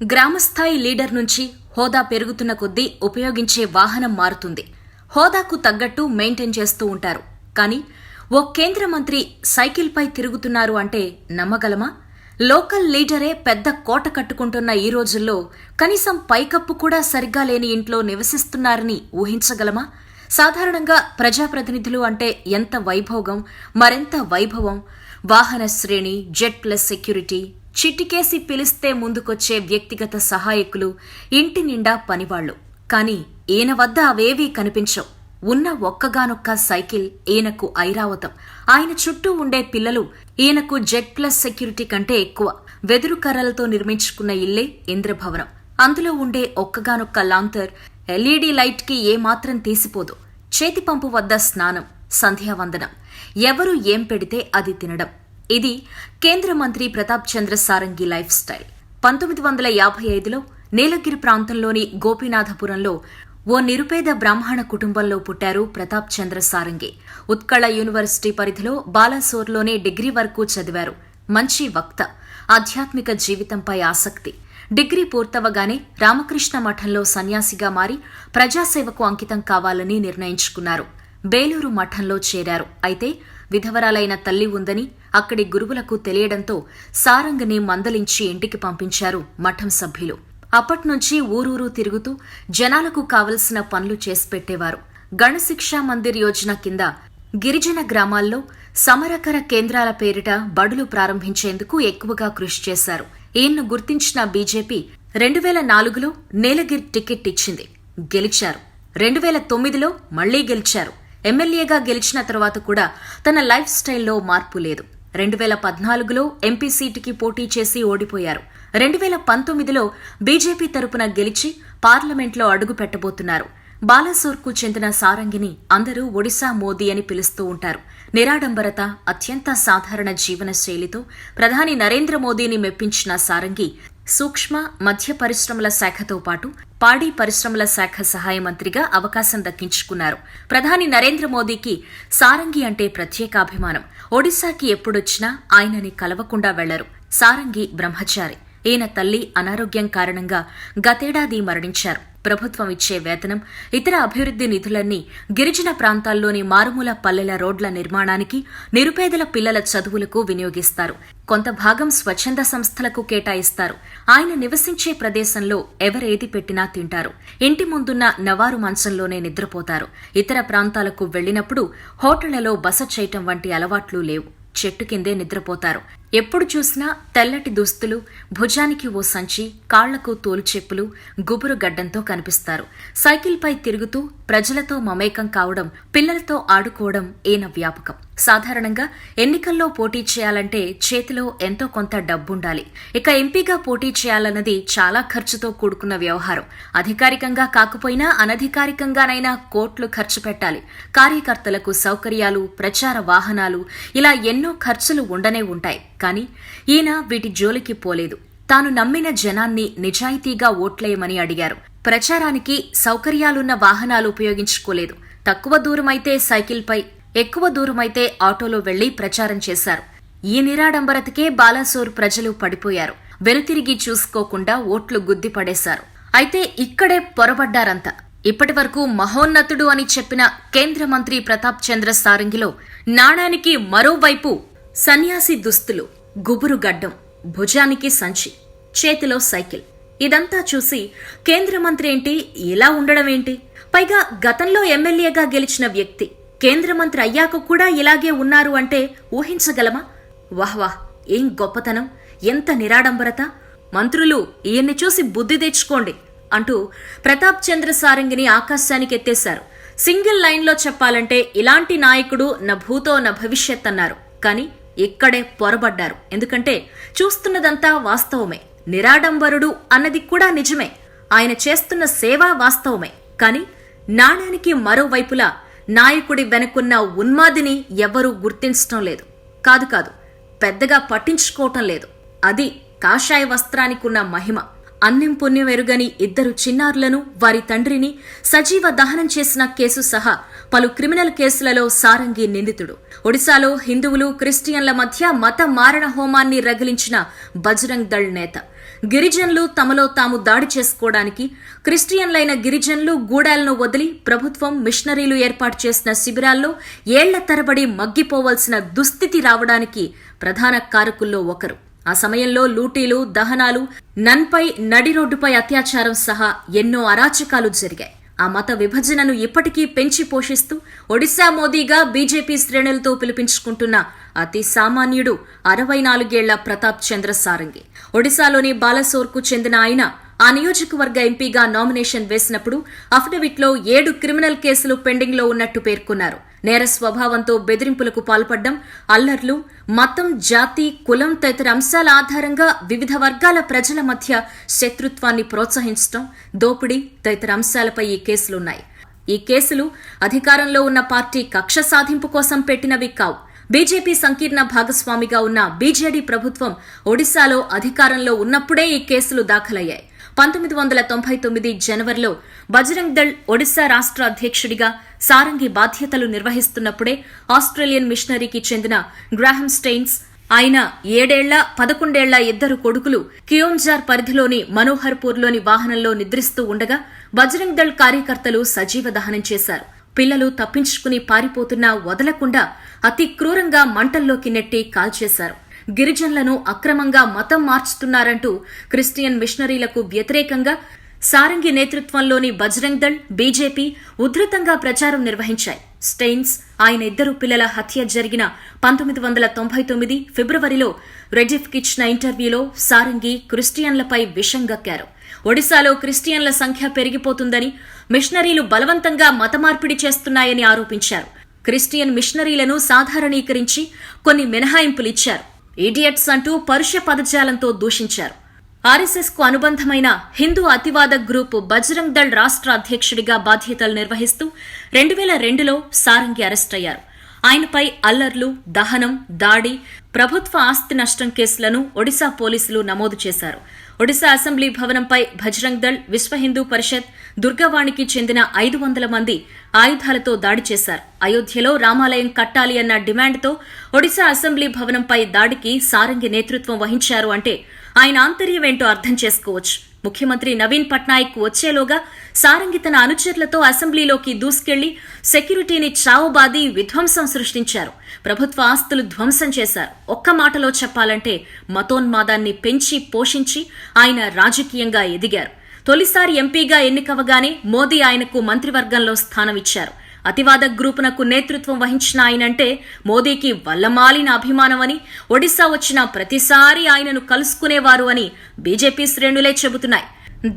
గ్రామస్థాయి leader నుంచి హోదా పెరుగుతున్న కొద్దీ ఉపయోగించే వాహనం మారుతుంది. హోదాకు తగ్గట్టు మెయింటైన్ చేస్తూ ఉంటారు. కానీ ఓ కేంద్ర మంత్రి సైకిల్పై తిరుగుతున్నారు అంటే నమ్మగలమా? లోకల్ లీడరే పెద్ద కోట కట్టుకుంటున్న ఈ రోజుల్లో కనీసం పైకప్పు కూడా సరిగ్గా లేని ఇంట్లో నివసిస్తున్నారని ఊహించగలమా? సాధారణంగా ప్రజాప్రతినిధులు అంటే ఎంత వైభోగం మరెంత వైభవం? వాహన శ్రేణి జెట్ ప్లస్ సెక్యూరిటీ చిటికేసి పిలిస్తే ముందుకొచ్చే వ్యక్తిగత సహాయకులు ఇంటి నిండా పనివాళ్ళు కాని ఈయన వద్ద అవేవీ కనిపించవు. ఉన్న ఒక్కగానొక్క సైకిల్ ఈయనకు ఐరావతం. ఆయన చుట్టూ ఉండే పిల్లలు ఈయనకు జెట్ ప్లస్ సెక్యూరిటీ కంటే ఎక్కువ. వెదురు కర్రలతో నిర్మించుకున్న ఇల్లే ఇంద్రభవనం. అందులో ఉండే ఒక్కగానొక్క లాంతర్ ఎల్ఈడీ లైట్కి ఏమాత్రం తీసిపోదు. చేతిపంపు వద్ద స్నానం సంధ్యావందనం. ఎవరు ఏం పెడితే అది తినడం. ఇది కేంద్ర మంత్రి ప్రతాప్ చంద్ర సారంగి లైఫ్ స్టైల్. పంతొమ్మిది వందల యాభై ఐదులో నీలగిరి ప్రాంతంలోని గోపీనాథపురంలో ఓ నిరుపేద బ్రాహ్మణ కుటుంబంలో పుట్టారు ప్రతాప్ చంద్ర సారంగి. ఉత్కళ యూనివర్సిటీ పరిధిలో బాలాసోర్లోనే డిగ్రీ వరకు చదివారు. మంచి వక్త ఆధ్యాత్మిక జీవితంపై ఆసక్తి. డిగ్రీ పూర్తవగానే రామకృష్ణ మఠంలో సన్యాసిగా మారి ప్రజాసేవకు అంకితం కావాలని నిర్ణయించుకున్నారు. బేలూరు మఠంలో చేరారు. అయితే విధవరాలైన తల్లి ఉందని అక్కడి గురువులకు తెలియడంతో సారంగని మందలించి ఇంటికి పంపించారు మఠం సభ్యులు. అప్పట్నుంచి ఊరూరు తిరుగుతూ జనాలకు కావలసిన పనులు చేసిపెట్టేవారు గణశిక్షా మందిర్ యోజన కింద గిరిజన గ్రామాల్లో సమరకర కేంద్రాల పేరిట బడులు ప్రారంభించేందుకు ఎక్కువగా కృషి చేశారు. ఈయన్ను గుర్తించిన బీజేపీ రెండు వేల నాలుగులో నీలగిరి టికెట్ ఇచ్చింది. గెలిచారు. రెండు వేల తొమ్మిదిలో మళ్ళీ గెలిచారు. ఎమ్మెల్యేగా గెలిచిన తర్వాత కూడా తన లైఫ్ స్టైల్లో మార్పు లేదు. రెండు వేల పద్నాలుగులో ఎంపీ సీటుకి పోటీ చేసి ఓడిపోయారు. రెండు వేల పంతొమ్మిదిలో బీజేపీ తరపున గెలిచి పార్లమెంట్లో అడుగు పెట్టబోతున్నారు. బాలాసోర్కు చెందిన సారంగిని అందరూ ఒడిశా మోదీ అని పిలుస్తూ ఉంటారు. నిరాడంబరత అత్యంత సాధారణ జీవన శైలితో ప్రధాని నరేంద్ర మోదీని మెప్పించిన సారంగి సూక్ష్మ మధ్య పరిశ్రమల శాఖతో పాటు పాడి పరిశ్రమల శాఖ సహాయ మంత్రిగా అవకాశం దక్కించుకున్నారు. ప్రధాని నరేంద్ర మోదీకి సారంగి అంటే ప్రత్యేకాభిమానం ఒడిశాకి ఎప్పుడొచ్చినా ఆయనని కలవకుండా వెళ్ళరు. సారంగి బ్రహ్మచారి. ఈయన తల్లి అనారోగ్యం కారణంగా గతేడాది మరణించారు. ప్రభుత్వం ఇచ్చే వేతనం ఇతర అభివృద్ది నిధులన్నీ గిరిజన ప్రాంతాల్లోని మారుమూల పల్లెల రోడ్ల నిర్మాణానికి నిరుపేదల పిల్లల చదువులకు వినియోగిస్తారు. కొంత భాగం స్వచ్ఛంద సంస్థలకు కేటాయిస్తారు. ఆయన నివసించే ప్రదేశంలో ఎవరేది పెట్టినా తింటారు. ఇంటి ముందున్న నవారు మంచంలోనే నిద్రపోతారు. ఇతర ప్రాంతాలకు వెళ్ళినప్పుడు హోటళ్ళలో బస చేయటం వంటి అలవాట్లు లేవు. చెట్టు కిందే నిద్రపోతారు. ఎప్పుడు చూసినా తెల్లటి దుస్తులు భుజానికి ఓ సంచి కాళ్ళకు తోలు చెప్పులు గుబురు గడ్డంతో కనిపిస్తారు. సైకిల్పై తిరుగుతూ ప్రజలతో మమేకం కావడం పిల్లలతో ఆడుకోవడం ఈయన వ్యాపకం. సాధారణంగా ఎన్నికల్లో పోటీ చేయాలంటే చేతిలో ఎంతో కొంత డబ్బుండాలి. ఇక ఎంపీగా పోటీ చేయాలన్నది చాలా ఖర్చుతో కూడుకున్న వ్యవహారం. అధికారికంగా కాకపోయినా అనధికారికంగానైనా కోట్లు ఖర్చు పెట్టాలి. కార్యకర్తలకు సౌకర్యాలు ప్రచార వాహనాలు ఇలా ఎన్నో ఖర్చులు ఉండనే ఉంటాయి. కానీ ఈయన వీటి జోలికి పోలేదు. తాను నమ్మిన జనాన్ని నిజాయితీగా ఓట్లేయమని అడిగారు. ప్రచారానికి సౌకర్యాలున్న వాహనాలు ఉపయోగించుకోలేదు. తక్కువ దూరమైతే సైకిల్పై ఎక్కువ దూరమైతే ఆటోలో వెళ్ళి ప్రచారం చేశారు. ఈ నిరాడంబరతకే బాలాసోర్ ప్రజలు పడిపోయారు. వెనుతిరిగి చూసుకోకుండా ఓట్లు గుద్ది పడేశారు అయితే ఇక్కడే పొరబడ్డారంతా. ఇప్పటి వరకు మహోన్నతుడు అని చెప్పిన కేంద్ర మంత్రి ప్రతాప్ చంద్ర సారంగిలో నాణానికి మరోవైపు సన్యాసి దుస్తులు గుబురు గడ్డం భుజానికి సంచి చేతిలో సైకిల్. ఇదంతా చూసి కేంద్ర మంత్రి ఏంటి ఇలా ఉండడం ఏంటి? పైగా గతంలో ఎమ్మెల్యేగా గెలిచిన వ్యక్తి కేంద్ర మంత్రి అయ్యాక కూడా ఇలాగే ఉన్నారు అంటే ఊహించగలమా? వాహ్ వాహ్ ఏం గొప్పతనం ఎంత నిరాడంబరత. మంత్రులు ఈయన్ని చూసి బుద్ధి తెచ్చుకోండి అంటూ ప్రతాప్ చంద్ర సారంగిని ఆకాశానికి ఎత్తేశారు. సింగిల్ లైన్లో చెప్పాలంటే ఇలాంటి నాయకుడు నా భూతో నా భవిష్యత్ అన్నారు. కానీ ఇక్కడే పొరబడ్డారు. ఎందుకంటే చూస్తున్నదంతా వాస్తవమే. నిరాడంబరుడు అన్నది కూడా నిజమే. ఆయన చేస్తున్న సేవ వాస్తవమే. కాని నాణ్యానికి మరోవైపులా నాయకుడి వెనుకున్న ఉన్మాదిని ఎవ్వరూ గుర్తించటం లేదు. కాదు కాదు పెద్దగా పట్టించుకోవటం లేదు. అది కాషాయ వస్త్రానికున్న మహిమ. అన్నం పుణ్యం ఎరుగని ఇద్దరు చిన్నారులను వారి తండ్రిని సజీవ దహనం చేసిన కేసు సహా పలు క్రిమినల్ కేసులలో సారంగి నిందితుడు. ఒడిశాలో హిందువులు క్రిస్టియన్ల మధ్య మత మారణ హోమాన్ని రగిలించిన బజరంగ్ దళ్ నేత. గిరిజనులు తమలో తాము దాడి చేసుకోవడానికి క్రిస్టియన్లైన గిరిజనులు గూడాలను వదిలి ప్రభుత్వం మిషనరీలు ఏర్పాటు చేసిన శిబిరాల్లో ఏళ్ళ తరబడి మగ్గిపోవలసిన దుస్థితి రావడానికి ప్రధాన కారకుల్లో ఒకరు. ఆ సమయంలో లూటీలు దహనాలు నన్పై నడి రోడ్డుపై అత్యాచారం సహా ఎన్నో అరాచకాలు జరిగాయి. ఆ మత విభజనను ఇప్పటికీ పెంచి పోషిస్తూ ఒడిశా మోదీగా బీజేపీ శ్రేణులతో పిలిపించుకుంటున్న అతి సామాన్యుడు అరవై నాలుగేళ్ళ ప్రతాప్ చంద్ర సారంగి ఒడిశాలోని బాలసోర్కు చెందిన ఆయన ఆ నియోజకవర్గ ఎంపీగా నామినేషన్ వేసినప్పుడు అఫిడవిట్లో ఏడు క్రిమినల్ కేసులు పెండింగ్లో ఉన్నట్టు పేర్కొన్నారు. నేర స్వభావంతో బెదిరింపులకు పాల్పడ్డం అల్లర్లు మతం జాతి కులం తదితర అంశాల ఆధారంగా వివిధ వర్గాల ప్రజల మధ్య శత్రుత్వాన్ని ప్రోత్సహించడం దోపిడీ తదితర అంశాలపై ఈ కేసులున్నాయి. ఈ కేసులు అధికారంలో ఉన్న పార్టీ కక్ష సాధింపు కోసం పెట్టినవి కావు. బీజేపీ సంకీర్ణ భాగస్వామిగా ఉన్న బీజేడీ ప్రభుత్వం ఒడిశాలో అధికారంలో ఉన్నప్పుడే ఈ కేసులు దాఖలయ్యాయి. పంతొమ్మిది వందల తొంభై తొమ్మిది జనవరిలో బజరంగ్ దళ్ ఒడిశా రాష్ట్ర అధ్యక్షుడిగా సారంగి బాధ్యతలు నిర్వహిస్తున్నప్పుడే ఆస్ట్రేలియన్ మిషనరీకి చెందిన గ్రాహం స్టెయిన్స్ ఆయన ఏడేళ్ళ పదకొండేళ్ళ ఇద్దరు కొడుకులు కియోంజార్ పరిధిలోని మనోహర్పూర్లోని వాహనంలో నిద్రిస్తూ ఉండగా బజరంగ్ దళ్ కార్యకర్తలు సజీవ దహనం చేశారు. పిల్లలు తప్పించుకుని పారిపోతున్నా వదలకుండా అతి క్రూరంగా మంటల్లోకి నెట్టి కాల్చేశారు. గిరిజనులను అక్రమంగా మతం మార్చుతున్నారంటూ క్రిస్టియన్ మిషనరీలకు వ్యతిరేకంగా సారంగి నేతృత్వంలోని బజరంగ్ దళ్ బీజేపీ ఉధృతంగా ప్రచారం నిర్వహించాయి. స్టెయిన్స్ ఆయన ఇద్దరు పిల్లల హత్య జరిగిన పంతొమ్మిది వందల తొంభై తొమ్మిది ఫిబ్రవరిలో రెజిఫ్కిచ్చిన ఇంటర్వ్యూలో సారంగి క్రిస్టియన్లపై విషం గక్కారు. ఒడిశాలో క్రిస్టియన్ల సంఖ్య పెరిగిపోతుందని మిషనరీలు బలవంతంగా మతమార్పిడి చేస్తున్నాయని ఆరోపించారు. క్రిస్టియన్ మిషనరీలను సాధారణీకరించి కొన్ని మినహాయింపులిచ్చారు. ఇడియట్స్ అంటూ పరుష పదజాలంతో దూషించారు. ఆర్ఎస్ఎస్కు అనుబంధమైన హిందూ అతివాద గ్రూప్ బజరంగ్ దళ్ రాష్ట్ర అధ్యక్షుడిగా బాధ్యతలు నిర్వహిస్తూ రెండు వేల రెండులో సారంగి అరెస్ట్ అయ్యారు. ఆయనపై అల్లర్లు దహనం దాడి ప్రభుత్వ ఆస్తి నష్టం కేసులను ఒడిశా పోలీసులు నమోదు చేశారు. ఒడిశా అసెంబ్లీ భవనంపై భజరంగ్ దళ్ విశ్వ హిందూ పరిషత్ దుర్గవాణికి చెందిన ఐదు వందల మంది ఆయుధాలతో దాడి చేశారు. అయోధ్యలో రామాలయం కట్టాలి అన్న డిమాండ్తో ఒడిశా అసెంబ్లీ భవనంపై దాడికి సారంగి నేతృత్వం వహించారు అంటే ఆయన ఆంతర్యమేంటో అర్థం చేసుకోవచ్చు. ముఖ్యమంత్రి నవీన్ పట్నాయక్ వచ్చేలోగా సారంగి తన అనుచరులతో అసెంబ్లీలోకి దూసుకెళ్ళి సెక్యూరిటీని చావుబాది విధ్వంసం సృష్టించారు. ప్రభుత్వ ఆస్తులు ధ్వంసం చేశారు. ఒక్క మాటలో చెప్పాలంటే మతోన్మాదాన్ని పెంచి పోషించి ఆయన రాజకీయంగా ఎదిగారు. తొలిసారి ఎంపీగా ఎన్నికవగానే మోదీ ఆయనకు మంత్రివర్గంలో స్థానమిచ్చారు. అతివాద గ్రూపునకు నేతృత్వం వహించిన ఆయనంటే మోదీకి వల్లమాలిన అభిమానమని ఒడిశా వచ్చిన ప్రతిసారి ఆయనను కలుసుకునేవారు అని బీజేపీ శ్రేణులే చెబుతున్నాయి.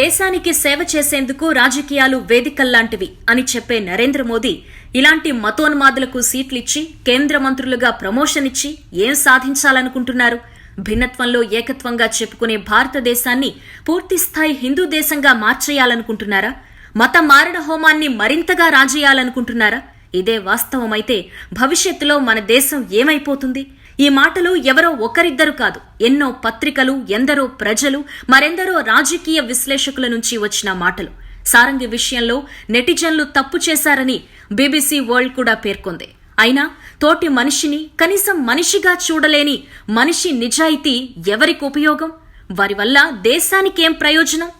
దేశానికి సేవ చేసేందుకు రాజకీయాలు వేదికల్లాంటివి అని చెప్పే నరేంద్ర మోదీ ఇలాంటి మతోన్మాదులకు సీట్లిచ్చి కేంద్ర మంత్రులుగా ప్రమోషన్ ఇచ్చి ఏం సాధించాలనుకుంటున్నారు? భిన్నత్వంలో ఏకత్వంగా చెప్పుకునే భారతదేశాన్ని పూర్తిస్థాయి హిందూ దేశంగా మార్చేయాలనుకుంటున్నారా? మత మారణ హోమాన్ని మరింతగా రాజేయాలనుకుంటున్నారా? ఇదే వాస్తవమైతే భవిష్యత్తులో మన దేశం ఏమైపోతుంది? ఈ మాటలు ఎవరో ఒకరిద్దరు కాదు ఎన్నో పత్రికలు ఎందరో ప్రజలు మరెందరో రాజకీయ విశ్లేషకుల నుంచి వచ్చిన మాటలు. సారంగి విషయంలో నెటిజన్లు తప్పు చేశారని బీబీసీ వరల్డ్ కూడా పేర్కొంది. అయినా తోటి మనిషిని కనీసం మనిషిగా చూడలేని మనిషి నిజాయితీ ఎవరికి ఉపయోగం? వారి వల్ల దేశానికేం ప్రయోజనం?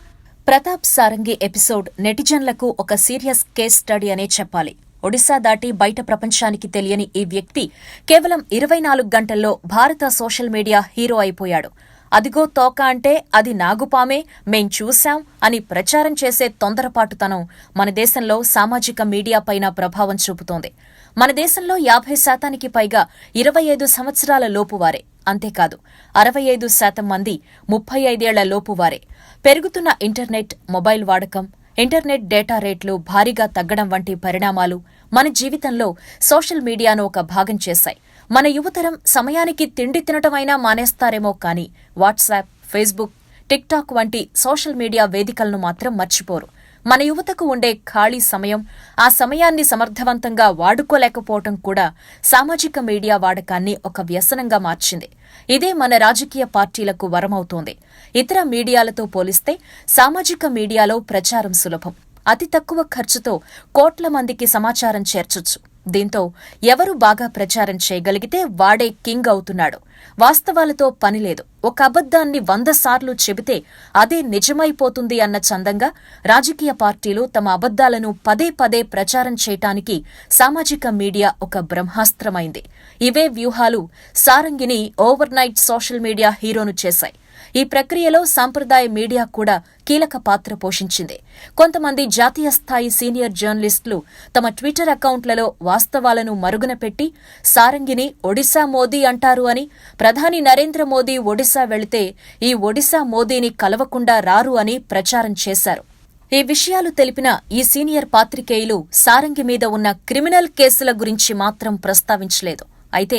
ప్రతాప్ సారంగి ఎపిసోడ్ నెటిజన్లకు ఒక సీరియస్ కేస్ స్టడీ అనే చెప్పాలి. ఒడిశా దాటి బయట ప్రపంచానికి తెలియని ఈ వ్యక్తి కేవలం ఇరవై నాలుగు గంటల్లో భారత సోషల్ మీడియా హీరో అయిపోయాడు. అదిగో తోక అంటే అది నాగుపామే మేం చూశాం అని ప్రచారం చేసే తొందరపాటుతనం మన దేశంలో సామాజిక మీడియా పైన ప్రభావం చూపుతోంది. మన దేశంలో యాభై శాతానికి పైగా ఇరవై ఐదు సంవత్సరాల లోపువారే అంతేకాదు అరవై ఐదు శాతం మంది ముప్పై ఐదేళ్ళ లోపువారే పెరుగుతున్న ఇంటర్నెట్ మొబైల్ వాడకం ఇంటర్నెట్ డేటా రేట్లు భారీగా తగ్గడం వంటి పరిణామాలు మన జీవితంలో సోషల్ మీడియాను ఒక భాగం చేశాయి. మన యువతరం సమయానికి తిండి తినటమైనా మానేస్తారేమో కానీ వాట్సాప్ ఫేస్బుక్ టిక్టాక్ వంటి సోషల్ మీడియా వేదికలను మాత్రం మర్చిపోరు. మన యువతకు ఉండే ఖాళీ సమయం ఆ సమయాన్ని సమర్థవంతంగా వాడుకోలేకపోవటం కూడా సామాజిక మీడియా వాడకాన్ని ఒక వ్యసనంగా మార్చింది. ఇదే మన రాజకీయ పార్టీలకు వరమవుతోంది. ఇతర మీడియాలతో పోలిస్తే సామాజిక మీడియాలో ప్రచారం సులభం. అతి తక్కువ ఖర్చుతో కోట్ల మందికి సమాచారం చేర్చొచ్చు. దీంతో ఎవరు బాగా ప్రచారం చేయగలిగితే వాడే కింగ్ అవుతున్నాడు. వాస్తవాలతో పనిలేదు ఒక అబద్ధాన్ని వంద సార్లు చెబితే అదే నిజమైపోతుంది అన్న చందంగా రాజకీయ పార్టీలు తమ అబద్ధాలను పదే పదే ప్రచారం చేయటానికి సామాజిక మీడియా ఒక బ్రహ్మాస్త్రమైంది. ఇవే వ్యూహాలు సారంగిని ఓవర్ నైట్ సోషల్ మీడియా హీరోను చేశాయి. ఈ ప్రక్రియలో సాంప్రదాయ మీడియా కూడా కీలక పాత్ర పోషించింది. కొంతమంది జాతీయ స్థాయి సీనియర్ జర్నలిస్టులు తమ ట్విట్టర్ అకౌంట్లలో వాస్తవాలను మరుగున పెట్టి సారంగిని ఒడిశా మోదీ అంటారు అని ప్రధాని నరేంద్ర మోదీ ఒడిశా వెళితే ఈ ఒడిశా మోదీని కలవకుండా రారు అని ప్రచారం చేశారు. ఈ విషయాలు తెలిపిన ఈ సీనియర్ పాత్రికేయులు సారంగి మీద ఉన్న క్రిమినల్ కేసుల గురించి మాత్రం ప్రస్తావించలేదు. అయితే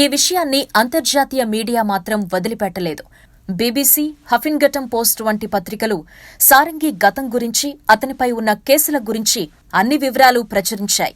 ఈ విషయాన్ని అంతర్జాతీయ మీడియా మాత్రం వదిలిపెట్టలేదు. బీబీసీ హఫిన్గటం పోస్ట్ వంటి పత్రికలు సారంగి గతం గురించి అతనిపై ఉన్న కేసుల గురించి అన్ని వివరాలు ప్రచురించాయి.